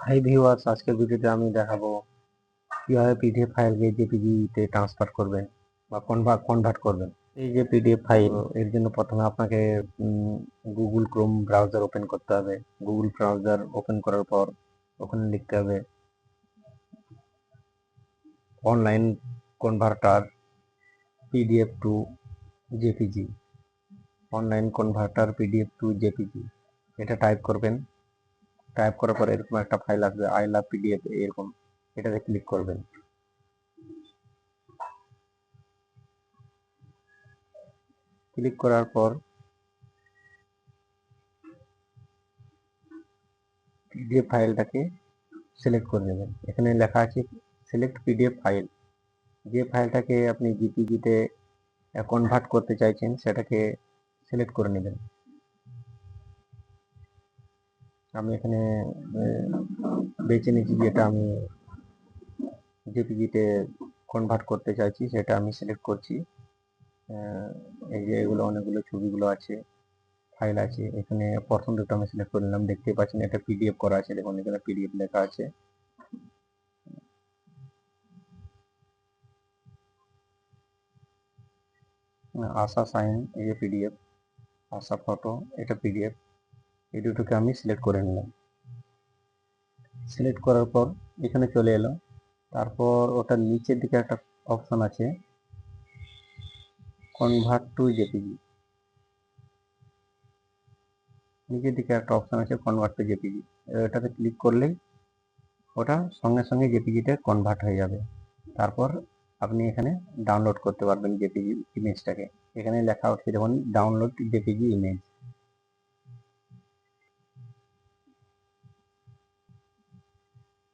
Hi viewers আজকের ভিডিওতে আমি দেখাবো কীভাবে পিডিএফ ফাইলকে জেপিজিতে ট্রান্সফার করবেন বা কনভার্ট কনভার্ট করবেন। এই যে পিডিএফ ফাইল এর জন্য প্রথমে আপনাকে গুগল ক্রোম ব্রাউজার ওপেন করতে হবে। গুগল ব্রাউজার ওপেন করার পর ওখানে লিখতে হবে online converter PDF to JPG online converter PDF to JPG এটা টাইপ করবেন। টাইপ করার পর এরকম একটা ফাইল আসবে আই লাভ পিডিএফ এরকম, এটাতে ক্লিক করবেন। ক্লিক করার পর পিডিএফ ফাইলটাকে সিলেক্ট করে নেবেন। এখানে লেখা আছে সিলেক্ট পিডিএফ ফাইল যে ফাইলটাকে আপনি জিপিজিতে কনভার্ট করতে চাইছেন, সেটাকে সিলেক্ট করে নেবেন। আমি এখানে বেছে নিয়েছি যেটা আমি জেপিজিতে কনভার্ট করতে চাইছি, সেটা আমি সিলেক্ট করছি। এই যে এগুলো অনেকগুলো ছবিগুলো আছে ফাইল আছে, এখানে প্রথম দুটো আমি সিলেক্ট করে নিলাম। দেখতে পাচ্ছেন এটা পিডিএফ করা আছে, দেখুন এখানে পিডিএফ লেখা আছে। আশা সাইন, এই যে পিডিএফ আশা ফটো এটা পিডিএফ এই দুটোকে আমি সিলেক্ট করে নিলাম। সিলেক্ট করার পর এখানে চলে এলো। তারপর ওটার নিচের দিকে একটা অপশন আছে। কনভার্ট টু জেপিজি নিচের দিকে একটা অপশন আছে কনভার্ট টু জেপিজি এটাতে ক্লিক করলেই ওটা সঙ্গে সঙ্গে জেপিজিতে কনভার্ট হয়ে যাবে। তারপর আপনি এখানে ডাউনলোড করতে পারবেন জেপিজি ইমেজটাকে এখানে লেখা হচ্ছে যেমন ডাউনলোড জেপিজি ইমেজ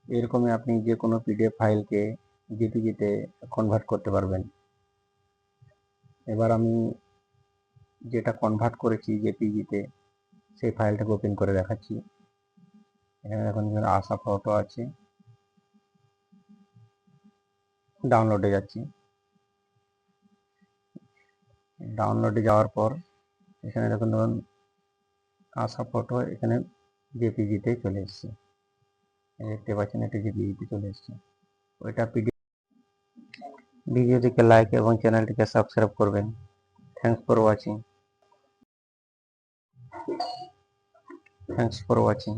এরকমই আপনি যে কোনো পিডিএফ ফাইলকে জেপিজিতে কনভার্ট করতে পারবেন। এবার আমি যেটা কনভার্ট করেছি জেপিজিতে সেই ফাইলটাকে ওপেন করে দেখাচ্ছি। এখানে এখন আশা ফটো আছে। ডাউনলোডে যাচ্ছি। ডাউনলোডে যাওয়ার পর, এখানে দেখুন, ধরুন, আশা ফটো এখানে জেপিজিতে চলে এসছে। দেখতে পাচ্ছেন এটা ভিডিওটি চলে এসছে। ওইটা পিডিএফ ভিডিওটিকে লাইক এবং চ্যানেলটিকে সাবস্ক্রাইব করবেন। Thanks for watching thanks for watching